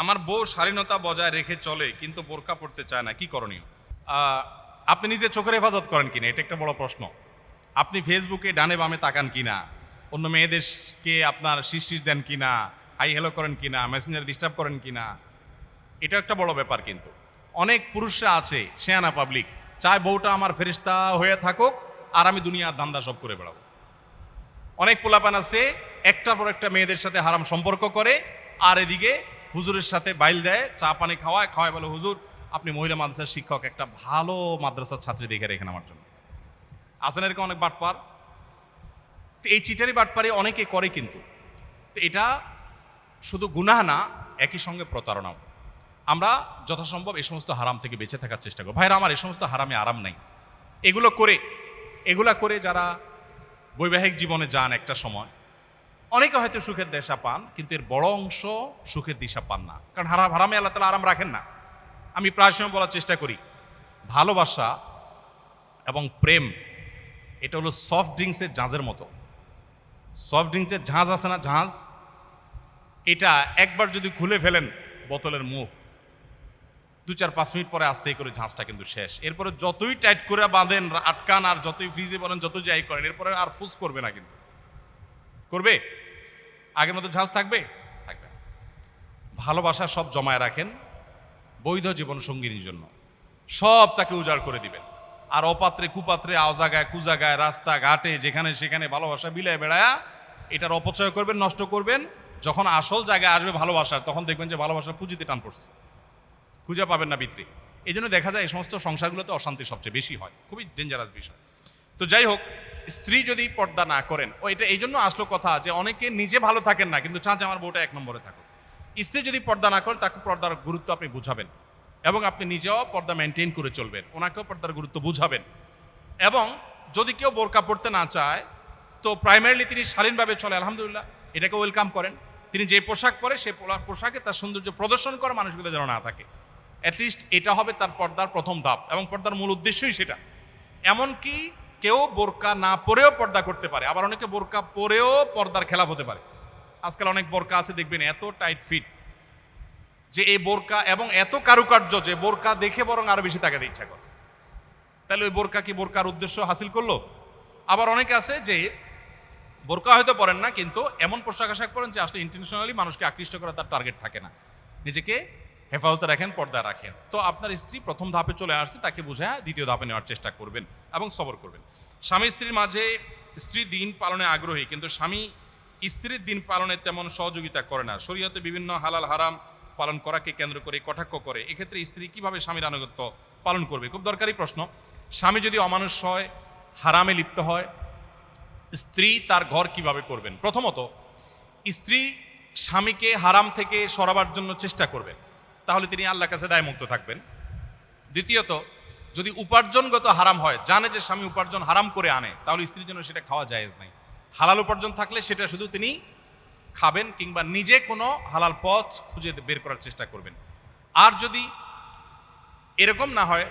আমার বউ স্বাধীনতা বজায় রেখে চলে, কিন্তু বোরকা পড়তে চায় না। কি করণীয়? আপনি নিজে চোখের হেফাজত করেন কিনা? এটা একটা বড় প্রশ্ন। আপনি ফেসবুকে ডানে বামে তাকান কিনা? অন্য মেয়েদেরকে আপনার শিরশির দেন কিনা? হাই হ্যালো করেন কিনা? মেসেঞ্জার ডিস্টার্ব করেন কিনা? এটা একটা বড় ব্যাপার কিন্তু। অনেক পুরুষরা আছে শেয়ানা পাবলিক চায় বউটা আমার ফেরিস্তা হয়ে থাকুক, আর আমি দুনিয়ার ধান্দা সব করে বেড়াবো। অনেক পোলাপান আছে, একটার পর একটা মেয়েদের সাথে হারাম সম্পর্ক করে, আর এদিকে হুজুরের সাথে বাইল দেয়, চা পানি খাওয়ায় খাওয়ায় বলে, হুজুর, আপনি মহিলা মাদ্রাসার শিক্ষক, একটা ভালো মাদ্রাসার ছাত্রী দেখে রেখেন আমার জন্য। আসেন এরকম অনেক বাটপার। এই চিটারি বাটপারি অনেকে করে কিন্তু। এটা শুধু গুনাহ না, একই সঙ্গে প্রতারণাও। আমরা যথাসম্ভব এই সমস্ত হারাম থেকে বেঁচে থাকার চেষ্টা করব। ভাইরা, আমার এই সমস্ত হারামে আরাম নাই। এগুলো করে, এগুলা করে যারা বৈবাহিক জীবনে যান একটা সময় অনেকে হয়তো সুখের দেশা পান, কিন্তু এর বড় অংশ সুখের দিশা পান না। কারণ হারা হারামে আল্লাহ তালা আরাম রাখেন না। আমি প্রায় সময় বলার চেষ্টা করি, ভালোবাসা এবং প্রেম, এটা হলো সফট ড্রিঙ্কসের জাহাজের মতো। সফট ড্রিঙ্কসের জাহাজ আছে না জাহাজ এটা একবার যদি খুলে ফেলেন বোতলের মুখ, দু চার পাঁচ মিনিট পরে আস্তেই করে ঝাঁসটা কিন্তু শেষ। এরপরে যতই টাইট করে বাঁধেন, আটকান আর যতই ফ্রিজে বলেন যত যাই করেন, এরপরে আর ফুস করবে না কিন্তু। করবে? আগের মতো ঝাঁজ থাকবে? থাকবে ভালোবাসা সব জমায় রাখেন বৈধ জীবন সঙ্গিনীর জন্য। সব তাকে উজাড় করে দিবেন। আর অপাত্রে, কুপাত্রে, আওজাগায়, কুজাগায় রাস্তা ঘাটে, যেখানে সেখানে ভালোবাসা বিলায় বেড়ায়া, এটার অপচয় করবেন, নষ্ট করবেন। যখন আসল জায়গায় আসবে ভালোবাসার তখন দেখবেন যে ভালোবাসার পুঁজিতে টান পড়ছে। খুঁজে পাবেন না বিক্রি। এই জন্য দেখা যায় এই সমস্ত সংসারগুলোতে অশান্তি সবচেয়ে বেশি হয়। খুবই ডেঞ্জারাস বিষয়। তো যাই হোক স্ত্রী যদি পর্দা না করেন, ও এটা এই জন্য আসলো কথা যে অনেকে নিজে ভালো থাকেন না, কিন্তু যে আমার বউটা এক নম্বরে থাকুক। স্ত্রী যদি পর্দা না করেন তাকে পর্দার গুরুত্ব আপনি বুঝাবেন এবং আপনি নিজেও পর্দা মেনটেন করে চলবেন, ওনাকেও পর্দার গুরুত্ব বুঝাবেন। এবং যদি কেউ বোরকা পড়তে না চায়, তো প্রাইমারিলি তিনি শালীনভাবে চলে, আলহামদুলিল্লাহ, এটাকে ওয়েলকাম করেন। তিনি যে পোশাক পরে, সে পোশাকে তার সৌন্দর্য প্রদর্শন করা মানুষগুলো যেন না থাকে। অ্যাটলিস্ট এটা হবে তার পর্দার প্রথম ধাপ এবং পর্দার মূল উদ্দেশ্যই সেটা। এমনকি কেউ বোরকা না পরেও পর্দা করতে পারে। আবার অনেকে বোরকা পরেও পর্দার খেলাপ হতে পারে। আজকাল অনেক বোরকা আছে, দেখবেন এত টাইট ফিট যে এই বোরকা এবং এত কারুকার্য যে বোরকা দেখে বরং আরও বেশি তাকাতে ইচ্ছা করে। তাহলে ওই বোরকা কি বোরকার উদ্দেশ্য হাসিল করল? আবার অনেকে আছে যে বোরকা হয়তো পরেন না, কিন্তু এমন পোশাক আশাক পরেন যে আসলে ইন্টারন্যাশনালি মানুষকে আকৃষ্ট করা তার টার্গেট থাকে না। নিজেকে হেফাজতে রাখেন পর্দা রাখেন। তো আপনার স্ত্রী প্রথম ধাপে চলে আসছে, তাকে বোঝায় দ্বিতীয় ধাপে নেওয়ার চেষ্টা করবেন এবং সবর করবেন। স্বামী স্ত্রীর মাঝে স্ত্রী দিন পালনে আগ্রহী, কিন্তু স্বামী স্ত্রীর দিন পালনে তেমন সহযোগিতা করে না। শরীয়তে বিভিন্ন হালাল হারাম পালন করাকে কেন্দ্র করে, কটাক্ষ করে। এক্ষেত্রে স্ত্রী কীভাবে স্বামীর আনুগত্য পালন করবে? খুব দরকারি প্রশ্ন। স্বামী যদি অমানুষ হয়, হারামে লিপ্ত হয়, স্ত্রী তার ঘর কীভাবে করবেন? প্রথমত, স্ত্রী স্বামীকে হারাম থেকে সরাবার জন্য চেষ্টা করবেন তাহলে তিনি আল্লাহর কাছে দায়মুক্ত থাকবেন। দ্বিতীয়ত, যদি উপার্জনগত হারাম হয়, জানে যে স্বামী উপার্জন হারাম করে আনে, তাহলে স্ত্রীর জন্য সেটা খাওয়া জায়েজ নাই। হালাল উপার্জন থাকলে সেটা শুধু তিনি খাবেন কিংবা নিজে কোনো হালাল পথ খুঁজে বের করার চেষ্টা করবেন। আর যদি এরকম না হয়,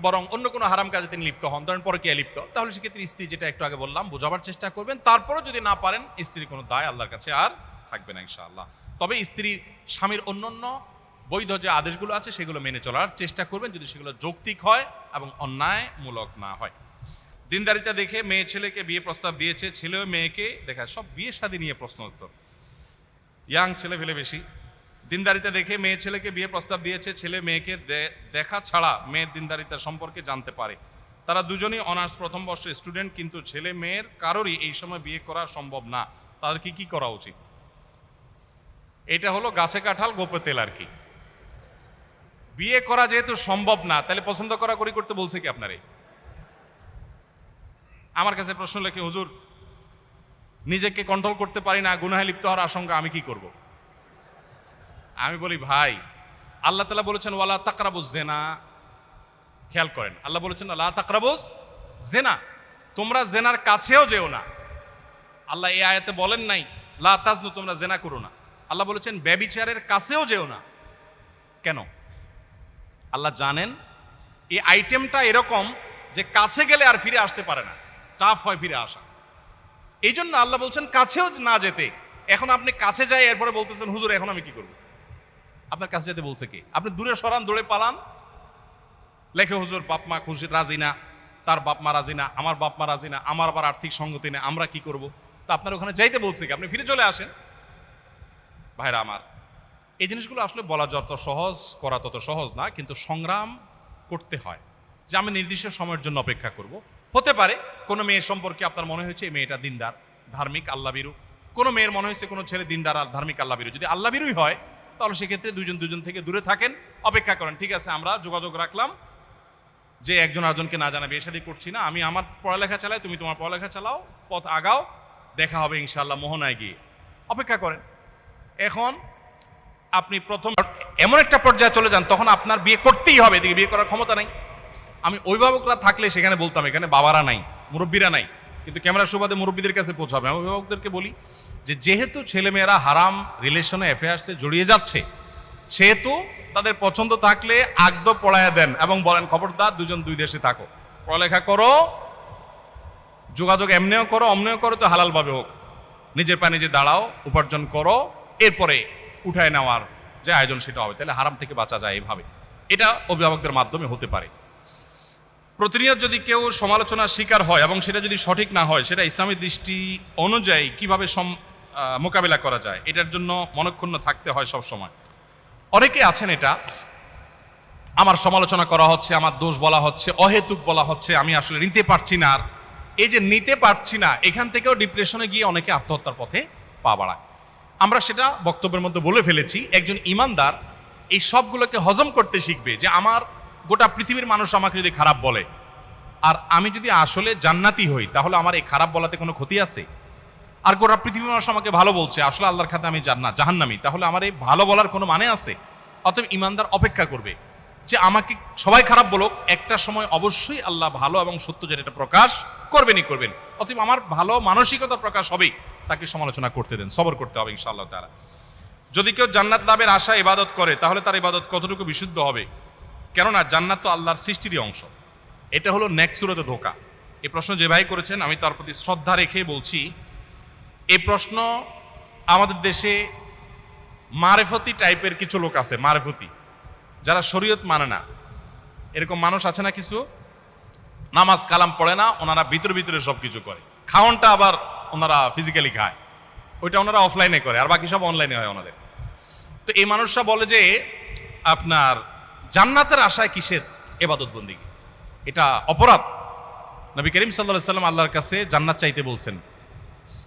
বরং অন্য কোনো হারাম কাজে তিনি লিপ্ত হন, ধরেন পরকীয়া লিপ্ত, তাহলে সেক্ষেত্রে স্ত্রী যেটা একটু আগে বললাম, বোঝাবার চেষ্টা করবেন। তারপরও যদি না পারেন, স্ত্রীর কোনো দায় আল্লাহর কাছে আর থাকবে না ইনশাআল্লাহ। তবে স্ত্রী স্বামীর অন্যান্য বৈধ যে আদেশগুলো আছে, সেগুলো মেনে চলার চেষ্টা করবেন যদি সেগুলো যৌক্তিক হয় এবং অন্যায়মূলক না হয়। দিনদারিতা দেখে মেয়ে ছেলেকে বিয়ে প্রস্তাব দিয়েছে, ছেলে মেয়েকে দেখা, সব বিয়ে শাদী নিয়ে প্রশ্ন উত্তর। ইয়াং ছেলে ফেলে বেশি। দিনদারিতা দেখে মেয়ে ছেলেকে বিয়ে প্রস্তাব দিয়েছে, ছেলে মেয়েকে দেখা ছাড়া মেয়ের দিনদারিতা সম্পর্কে জানতে পারে। তারা দুজনেই অনার্স প্রথম বর্ষের স্টুডেন্ট, কিন্তু ছেলে মেয়ের কারোরই এই সময় বিয়ে করা সম্ভব না। তাদেরকে কি করা উচিত? এটা হলো গাছে কাঁঠাল, গোপে তেল আর কি। বিয়ে করা যেহেতু সম্ভব না, তাহলে পছন্দ করা করি করতে বলছে কি আপনারে? আমার কাছে প্রশ্ন লেখে হুজুর, নিজেকে কন্ট্রোল করতে পারি না, গুনাহে লিপ্ত হওয়ার আশঙ্কা আমি কি করব? আমি বলি, ভাই, আল্লাহ তালা বলেছেন, ওয়ালা তাকরাবুজ জেনা খেয়াল করেন, আল্লাহ বলেছেন লা তাকরাবুজ জেনা তোমরা জেনার কাছেও যেও না। আল্লাহ এই আয়াতে বলেন নাই, লা তাজনু, তোমরা জেনা করো না। আল্লাহ বলেছেন, ব্যবিচারের কাছেও যেও না। কেন? আল্লাহ জানেন, এই আইটেমটা এরকম যে কাছে গেলে আর ফিরে আসতে পারে না। টাফ হয় ফিরে আসা। এই জন্য আল্লাহ বলছেন, কাছেও না যেতে। এখন আপনি কাছে যাই, এরপরে বলতেছেন, হুজুর, এখন আমি কি করব? আপনার কাছে যেতে বলছে কি? আপনি দূরে সরান দৌড়ে পালান। লেখে, হুজুর, বাপ মা খুশি, রাজি না। তার বাপ মা রাজি না, আমার বাপ মা রাজি না, আমার আবার আর্থিক সঙ্গতি নেই, আমরা কি করব? তা আপনার ওখানে যাইতে বলছে কি? আপনি ফিরে চলে আসেন। ভাইরা আমার এই জিনিসগুলো আসলে বলা যত সহজ, করা তত সহজ না, কিন্তু সংগ্রাম করতে হয়। যে আমি নির্দিষ্ট সময়ের জন্য অপেক্ষা করব। হতে পারে কোনো মেয়ের সম্পর্কে আপনার মনে হয়েছে, এই মেয়েটা দিনদার, ধার্মিক আল্লাবিরু কোনো মেয়ের মনে হয়েছে, কোনো ছেলে দিনদার আর ধার্মিক আল্লাবিরু যদি আল্লাবিরুই হয়, তাহলে সেক্ষেত্রে দুজন দুজন থেকে দূরে থাকেন, অপেক্ষা করেন। ঠিক আছে, আমরা যোগাযোগ রাখলাম। যে একজন আরেকজনকে না জানা বিয়ে শাদী করছি না, আমি আমার পড়ালেখা চালাই, তুমি তোমার পড়ালেখা চালাও, পথ আগাও, দেখা হবে ইনশাল্লাহ মোহনায় গিয়ে। অপেক্ষা করেন। এখন আপনি প্রথম এমন একটা পর্যায়ে চলে যান, তখন আপনার বিয়ে করতেই হবে, এদিকে বিয়ে করার ক্ষমতা নাই। আমি অভিভাবকরা থাকলে সেখানে বলতাম, এখানে বাবারা নাই, মুরব্বীরা নাই, কিন্তু ক্যামেরার সুবাদে মুরব্বীদের কাছে পৌঁছাবে। আমি অভিভাবকদেরকে বলি যে, যেহেতু ছেলেমেয়েরা হারাম রিলেশনে অ্যাফেয়ার্সে জড়িয়ে যাচ্ছে, সেহেতু তাদের পছন্দ থাকলে আগদ পড়ায়া দেন এবং বলেন, খবরদার, দুজন দুই দেশে থাকো। পড়ালেখা করো, যোগাযোগ এমনিও করো, অমনিও করো, তো হালালভাবে হোক। নিজের পায়ে নিজে দাঁড়াও, উপার্জন করো, এরপরে উঠায় নেওয়ার যে আয়োজন সেটা হবে, তাহলে হারাম থেকে বাঁচা যায় এভাবে। এটা অভিভাবকদের মাধ্যমে হতে পারে। প্রতিনিয়ত যদি কেউ সমালোচনার শিকার হয় এবং সেটা যদি সঠিক না হয়, সেটা ইসলামের দৃষ্টি অনুযায়ী কীভাবে মোকাবেলা করা যায়, এটার জন্য মনক্ষুণ্ণ থাকতে হয় সব সময় অনেকে আছেন এটা, আমার সমালোচনা করা হচ্ছে, আমার দোষ বলা হচ্ছে, অহেতুক বলা হচ্ছে, আমি আসলে নিতে পারছি না আর। এই যে নিতে পারছি না, এখান থেকেও ডিপ্রেশনে গিয়ে অনেকে আত্মহত্যার পথে পা বাড়ায়। আমরা সেটা বক্তব্যের মধ্যে বলে ফেলেছি, একজন ইমানদার এই সবগুলোকে হজম করতে শিখবে যে আমার গোটা পৃথিবীর মানুষ আমাকে যদি খারাপ বলে, আর আমি যদি আসলে জান্নাতি হই, তাহলে আমার এই খারাপ বলাতে কোনো ক্ষতি আছে? আর গোটা পৃথিবীর মানুষ আমাকে ভালো বলছে, আসলে আল্লাহর খাতে আমি জান্নাত জাহান্নামি, তাহলে আমার এই ভালো বলার কোনো মানে আছে? অতএব ইমানদার অপেক্ষা করবে যে আমাকে সবাই খারাপ বলুক, একটা সময় অবশ্যই আল্লাহ ভালো এবং সত্য যেটা প্রকাশ করবেনই করবেন। অতএব আমার ভালো মানসিকতা প্রকাশ হবেই তাকে সমালোচনা করতে দেন, সবর করতে হবে ইনশাআল্লাহ তারা যদি কেউ জান্নাত লাভের আশা ইবাদত করে, তাহলে তার ইবাদত কতটুকু বিশুদ্ধ হবে? কেননা জান্নাত তো আল্লাহর সৃষ্টিরই অংশ। এটা হলো নেক্সুরতে ধোকা। এই প্রশ্ন যে ভাই করেছেন, আমি তার প্রতি শ্রদ্ধা রেখে বলছি এই প্রশ্ন আমাদের দেশে মারেফতি টাইপের কিছু লোক আছে, মারেফতি, যারা শরীয়ত মানে না। এরকম মানুষ আছে না কিছু? নামাজ কালাম পড়ে না, ওনারা ভিতরে ভিতরে সব কিছু করে। খাওয়ানটা আবার ওনারা ফিজিক্যালি খায়। ওইটা ওনারা অফলাইনে করে, আর বাকি সব অনলাইনে হয় ওনাদের। তো এই মানুষরা বলে যে, আপনার জান্নাতের আশায় কিসের এবাদত বন্দিগি? এটা অপরাধ। নবী করিম সাল্লাহ সাল্লাম আল্লাহর কাছে জান্নাত চাইতে বলছেন।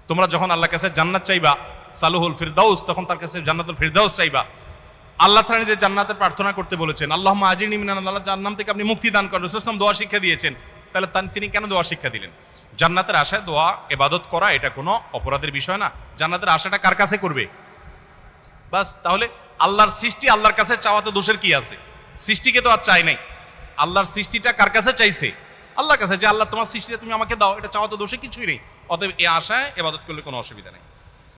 তোমরা যখন আল্লাহর কাছে জান্নাত চাইবা, সালুহুল ফিরদাউস, তখন তার কাছে জান্নাতুল ফিরদাউস চাইবা। আল্লাহ তাআলা নিজে জান্নাতের প্রার্থনা করতে বলেছেন আল্লাহ আজিনী মিনান আল্লাহ জান্নাম থেকে আপনি মুক্তি দান করেন রসুলাম দোয়া শিক্ষা দিয়েছেন। তাহলে তান- কেন দোয়া শিক্ষা দিলেন? জান্নাতের আশায় দোয়া এবাদত করা, এটা কোনো অপরাধের বিষয় না। জান্নাতের আশাটা কার কাছে করবে? বাস, তাহলে আল্লাহর সৃষ্টি আল্লাহর কাছে চাওয়াতে দোষের কি আছে? সৃষ্টিকে তো আর চাই নাই। আল্লাহর সৃষ্টিটা কার কাছে চাইছে? আল্লাহর কাছে যে, আল্লাহ, তোমার সৃষ্টিটা তুমি আমাকে দাও, এটা চাওয়াতে দোষে কিছুই নেই। অতএব এ আশায় এবাদত করলে কোনো অসুবিধা নেই।